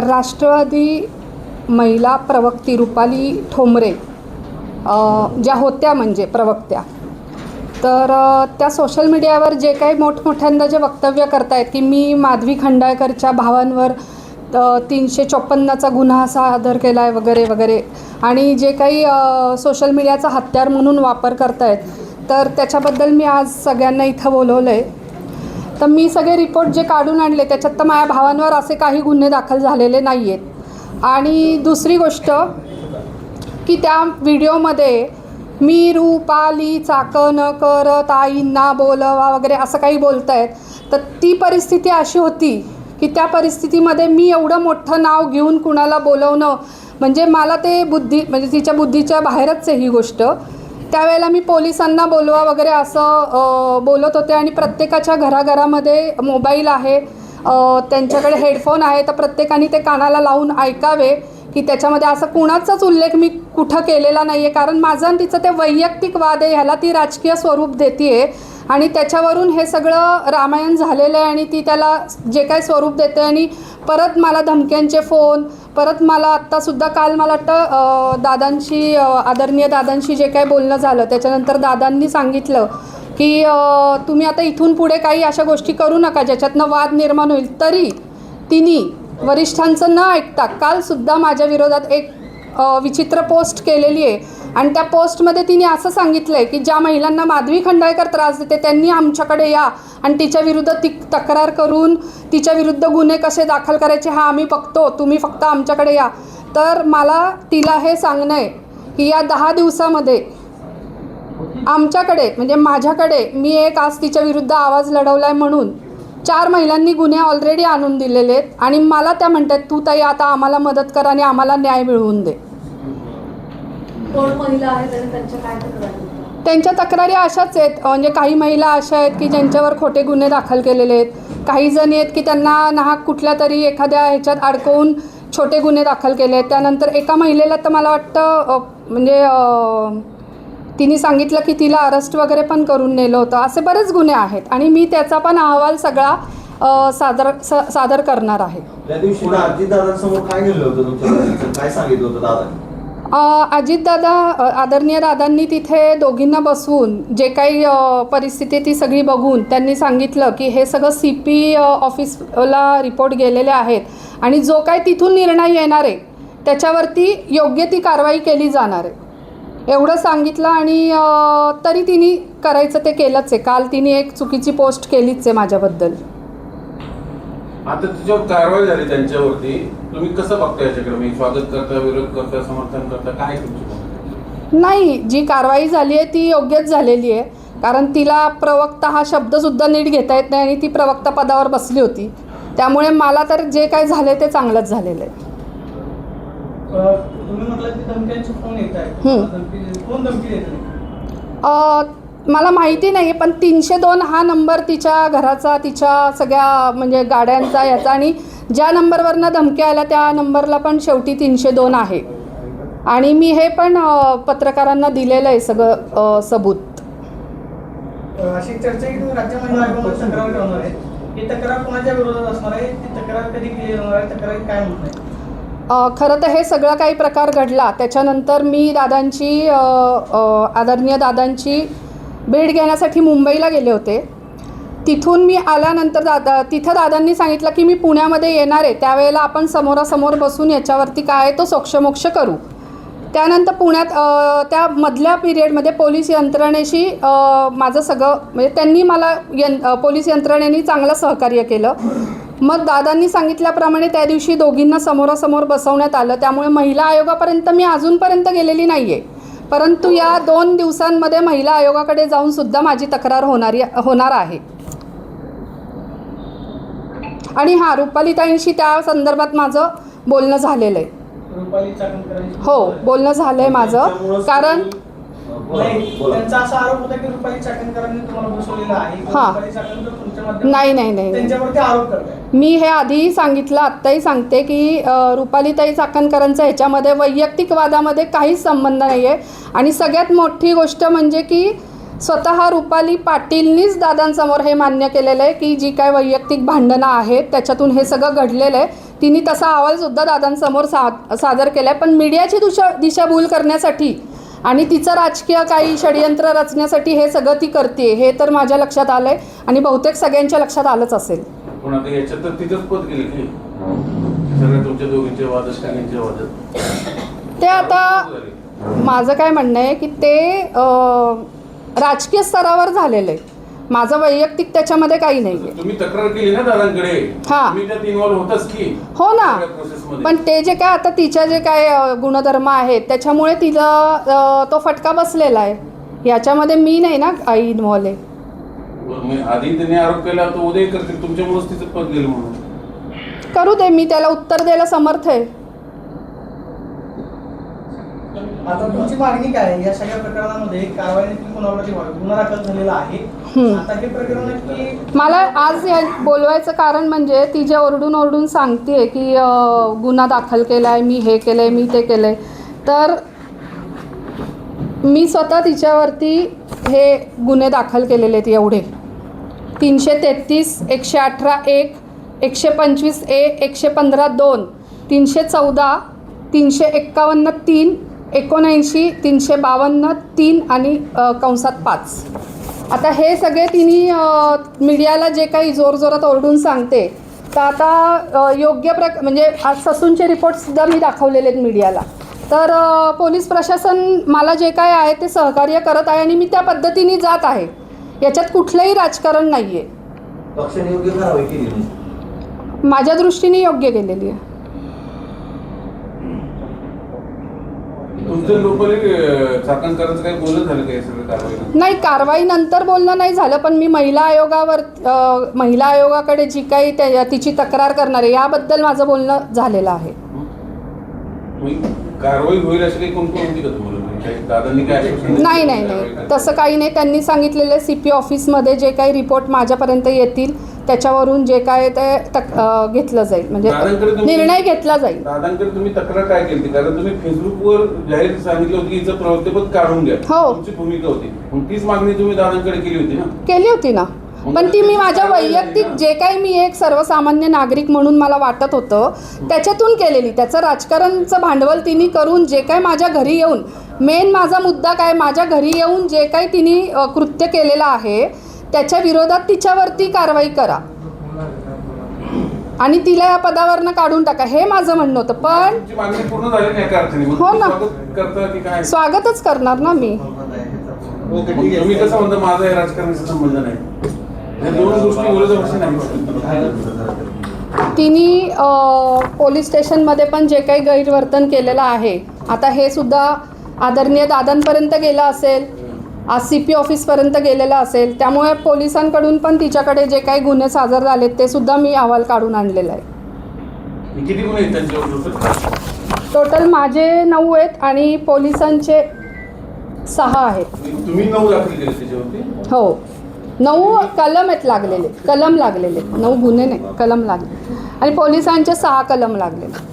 राष्ट्रवादी महिला प्रवक्ती रुपाली ठोंबरे ज्या होत्या म्हणजे प्रवक्त्या. तर त्या सोशल मीडियावर जे काही मोठमोठ्यांदा जे वक्तव्य करतायत की मी माधवी खंडाळकरच्या भावांवर तीनशे चोपन्नचा गुन्हा सादर केला आहे वगैरे वगैरे आणि जे काही सोशल मीडियाचा हत्यार म्हणून वापर करतायत तर त्याच्याबद्दल मी आज सगळ्यांना इथं बोलवलं आहे तर मी सगळे रिपोर्ट जे काढून आणले त्याच्यात तर माझ्या भावांवर असे काही गुन्हे दाखल झालेले नाही आहेत आणि दुसरी गोष्ट की त्या व्हिडिओमध्ये मी रूपाली चाकण करत आईंना बोलवा वगैरे असं काही बोलत आहेत तर ती परिस्थिती अशी होती की त्या परिस्थितीमध्ये मी एवढं मोठं नाव घेऊन कुणाला बोलवणं म्हणजे मला ते बुद्धी म्हणजे तिच्या बुद्धीच्या बाहेरच आहे ही गोष्ट. त्यावेळेला मी पोलिसांना बोलवा वगैरे असं बोलत होते आणि प्रत्येकाच्या घराघरामध्ये मोबाईल आहे त्यांच्याकडे हेडफोन आहे तर प्रत्येकाने ते कानाला लावून ऐकावे की त्याच्यामध्ये असं कुणाचाच उल्लेख मी कुठं केलेला नाही आहे कारण माझं आणि तिचं ते वैयक्तिक वाद आहे ह्याला ती राजकीय स्वरूप देते आहे आणि त्याच्यावरून हे सगळं रामायण झालेलं आहे आणि ती त्याला जे काय स्वरूप देते आणि परत मला धमक्यांचे फोन परत मला आत्तासुद्धा काल मला वाटतं दादांशी आदरणीय दादांशी जे काय बोलणं झालं त्याच्यानंतर दादांनी सांगितलं की तुम्ही आता इथून पुढे काही अशा गोष्टी करू नका ज्याच्यातनं वाद निर्माण होईल. तरी तिने वरिष्ठांचं न ऐकता कालसुद्धा माझ्या विरोधात एक विचित्र पोस्ट केलेली आहे. आणि त्या पोस्टमध्ये तिने असं सांगितलं आहे की ज्या महिलांना माधवी खंडाळकर त्रास देते त्यांनी आमच्याकडे या आणि तिच्या विरुद्ध ती तक्रार करून तिच्या विरुद्ध गुन्हे कसे दाखल करायचे हा आम्ही बघतो तुम्ही फक्त आमच्याकडे या. तर मला तिला हे सांगणं आहे की या दहा दिवसामध्ये आमच्याकडे म्हणजे माझ्याकडे मी एक आज तिच्या विरुद्ध आवाज लढवला आहे म्हणून चार महिलांनी गुन्हे ऑलरेडी आणून दिलेले आहेत आणि मला त्या म्हणतात तू ताई आता आम्हाला मदत कर आणि आम्हाला न्याय मिळवून दे. कोण महिला आहेत आणि त्यांच्या काय तक्रारी? त्यांच्या तक्रारी अशाच आहेत म्हणजे काही महिला अशा आहेत की ज्यांच्यावर खोटे गुन्हे दाखल केलेले आहेत. काही जणी आहेत की त्यांना नाहक कुठल्या तरी एखाद्या ह्याच्यात अडकवून छोटे गुन्हे दाखल केले आहेत. त्यानंतर एका महिलेला तर मला वाटतं अ, म्हणजे अ, तिने सांगितलं की तिला अरेस्ट वगैरे पण करून नेलं होतं. असे बरेच गुन्हे आहेत आणि मी त्याचा पण अहवाल सगळा अ, सादर स- सादर करणार आहे. त्या दिवशी दादांसमोर काय गेलं होतं तुमच्या घरचं? काय सांगितलं होतं अजितदादा आदरणीय दादांनी तिथे दोघींना बसवून जे काही परिस्थिती ती सगळी बघून त्यांनी सांगितलं की हे सगळं सी पी ऑफिसला रिपोर्ट गेलेले आहेत आणि जो काय तिथून निर्णय येणार आहे त्याच्यावरती योग्य ती कारवाई केली जाणार आहे. एवढं सांगितलं आणि तरी तिने करायचं ते केलंच आहे. काल तिने एक चुकीची पोस्ट केलीच आहे माझ्याबद्दल. आता तिच्यावर कारवाई झाली त्यांच्यावरती तुम्ही कसं बघता याच्याकडे? मी स्वागत करता विरोध करता समर्थन करता काय तुमची? नाही जी कारवाई झाली आहे ती योग्यच झालेली आहे. कारण तिला प्रवक्ता हा शब्दसुद्धा नीट घेता येत नाही आणि ती प्रवक्ता पदावर बसली होती. त्यामुळे मला तर जे काय झाले ते चांगलंच झालेलं आहे. तुम्ही म्हटलं की धमक्यांचे फोन येत आहेत मला माहिती नाही पण तीनशे दोन हा नंबर तिच्या घराचा तिच्या सगळ्या म्हणजे गाड्यांचा याचा. आणि ज्या नंबरवरनं धमक्या आल्या त्या नंबरला पण शेवटी तीनशे दोन आहे. आणि मी हे पण पत्रकारांना दिलेलं आहे सगळं सबूत. अ, अशी एक चर्चा की तुम्ही राज्य महिला आयोगामध्ये तक्रार करणार आहे. ही तक्रार कोणाच्या विरोधात असणार आहे? ती तक्रार कधी क्लिअर होणार आहे? तक्रारी काय होत नाही अ, खरं तर हे सगळं काही प्रकार घडला. त्याच्यानंतर मी दादांची आदरणीय दादांची भेट घेण्यासाठी मुंबईला गेले होते. तिथून मी आल्यानंतर दादा तिथं दादांनी सांगितलं की मी पुण्यामध्ये येणार आहे. त्यावेळेला आपण समोरासमोर बसून याच्यावरती काय आहे तो सोक्षमोक्ष करू. त्यानंतर पुण्यात त्या मधल्या पिरियडमध्ये पोलीस यंत्रणेशी माझं सगळं म्हणजे त्यांनी मला यं पोलीस यंत्रणेने चांगलं सहकार्य केलं. मग दादांनी सांगितल्याप्रमाणे त्या दिवशी दोघींना समोरासमोर बसवण्यात आलं. त्यामुळे महिला आयोगापर्यंत मी अजूनपर्यंत गेलेली नाही आहे परंतु या दोन दिवसांमध्ये महिला आयोगाकडे जाऊन सुद्धा माझी तक्रार होणारी होणार आहे. आणि हां रुपालीताईंशी त्या संदर्भात माझं बोलणं झालेलं आहे. हो बोलणं झालं आहे माझं कारण तुम्ही- बोला, नाही बोला. त्यांचा असा आरोप होता की रुपाली चाकणकरांनी तुम्हाला बसवलेला आहे. हा. रुपाली चाकणकर तुमच्या माध्यमातून नाही नाही नाही नाही. त्यांच्यावरती आरोप करताय. मी हे आधीही सांगितलं आत्ताही सांगते की अ, रुपालीताई चाकणकरांचा ह्याच्यामध्ये वैयक्तिक वादामध्ये काहीच संबंध नाही आहे आणि सगळ्यात मोठी गोष्ट म्हणजे की स्वतः रुपाली पाटीलनीच दादांसमोर हे मान्य केलेलं आहे की जी काय वैयक्तिक भांडणं आहेत त्याच्यातून हे सगळं घडलेलं आहे. तिने तसा अहवालसुद्धा दादांसमोर सा सादर केला आहे पण मीडियाची दिशा दिशाभूल करण्यासाठी आणि तिचं राजकीय काही षडयंत्र रचण्यासाठी हे सगळं ती करते हे तर माझ्या लक्षात आलं आहे आणि बहुतेक सगळ्यांच्या लक्षात आलंच असेल. पण आता याच्यात तर तिथंच पद गेली की. सगळ्या तुमच्या दोघींचे वाद स्टॅलिनचे वाद. ते आता माझं काय म्हणणं आहे की ते राजकीय स्तरावर झालेलं आहे. माझं वैयक्तिक त्याच्यामध्ये काही नाही आहे तुम्ही तक्रार केली ना दादांकडे? हा. तुम्ही त्यात इन्व्हॉल्व होतच की? हो ना. सगळ्या पण ते जे काय आता तिच्या जे काय अ, गुणधर्म आहेत त्याच्यामुळे तिला अ, तो फटका बसलेला आहे. याच्यामध्ये मी नाही ना आई इन्व्हॉल्व आहे. आधी त्यांनी आरोप केला तो उदय करतील. तुमच्यामुळेच तिचं पद गेलं म्हणून. करू दे मी त्याला उत्तर द्यायला समर्थ आहे. आता तुमची मागणी काय आहे? या सगळ्या प्रकरणामध्ये कारवाई कोणावरती व्हावी? गुन्हा दाखल झालेला आहे. मला आज या बोलवायचं कारण म्हणजे ती जे ओरडून ओरडून सांगते की अ, गुन्हा दाखल केला आहे मी हे केलं आहे मी ते केलं आहे तर मी स्वतः तिच्यावरती हे गुन्हे दाखल केलेले आहेत एवढे. तीनशे तेहतीस एकशे अठरा एक एकशे पंचवीस ए एकशे पंधरा दोन तीनशे चौदा तीनशे एक्कावन्न तीन एकोणऐंशी तीनशे बावन्न तीन आणि अ, कंसात पाच. आता हे सगळे तिने मीडियाला जे काही जोरजोरात ओरडून सांगते तर आता योग्य प्रक म्हणजे आज ससूनचे रिपोर्टसुद्धा मी दाखवलेले आहेत मीडियाला. तर पोलीस प्रशासन मला जे काय आहे ते सहकार्य करत आहे आणि मी त्या पद्धतीने जात आहे. याच्यात कुठलंही राजकारण नाही. आहे माझ्या दृष्टीने योग्य केलेली आहे तुमचं लोकल चाकणकरांचं काही बोलत झालं का हे सगळं कारवाई नाही कारवाई नंतर बोलणं नाही झालं पण मी महिला आयोगावर महिला आयोगाकडे जी काही त्या तिची तक्रार करणार आहे याबद्दल माझं बोलणं झालेलं आहे कारवाई होईल म्हणजे? नाही नाही नाही? तसं काही नाही त्यांनी सांगितलेलं सी पी ऑफिसमध्ये जे काही रिपोर्ट माझ्यापर्यंत येतील त्याच्यावरून जे काय ते तक अ, घेतलं जाईल. म्हणजे दादांकडे तुम्ही- निर्णय घेतला जाईल. दादांकडे तुम्ही तक्रार काय केली? कारण तुम्ही फेसबुकवर जाहीर सांगितलं होतं की हिचं प्रवृत्तीपद काढून घ्या. हो. तुमची भूमिका होती. मग तीच मागणी तुम्ही दादांकडे केली होती ना? केली होती ना. पण ती मी माझ्या वैयक्तिक जे काही मी एक सर्वसामान्य नागरिक म्हणून मला वाटत होतं त्याच्यातून केलेली. त्याचं राजकारणचं भांडवल तिने करून जे काही माझ्या घरी येऊन मेन माझा मुद्दा काय माझ्या घरी येऊन जे काही तिने अ, कृत्य केलेलं आहे त्याच्या विरोधात तिच्यावरती कारवाई करा. आणि तिला या पदावरनं काढून टाका. हे माझं म्हणणं होतं. पण हो ना. स्वागत करता की काय? स्वागतच करणार ना मी. हे तिने पोलीस स्टेशनमध्ये पण जे काही गैरवर्तन केलेलं आहे आता हे सुद्धा आदरणीय दादांपर्यंत गेलं असेल. आज सी पी ऑफिसपर्यंत गेलेलं असेल त्यामुळे पोलिसांकडून पण तिच्याकडे जे काही गुन्हे सादर झालेत ते सुद्धा मी अहवाल काढून आणलेला आहे. किती गुन्हे आहेत त्यांच्यावर टोटल? माझे नऊ आहेत आणि पोलिसांचे सहा आहेत. तुम्ही नऊ त्याच्यावरती? हो. नऊ कलम आहेत लागलेले कलम लागलेले. नऊ गुन्हे नाही कलम लागले. आणि पोलिसांचे सहा कलम लागलेले.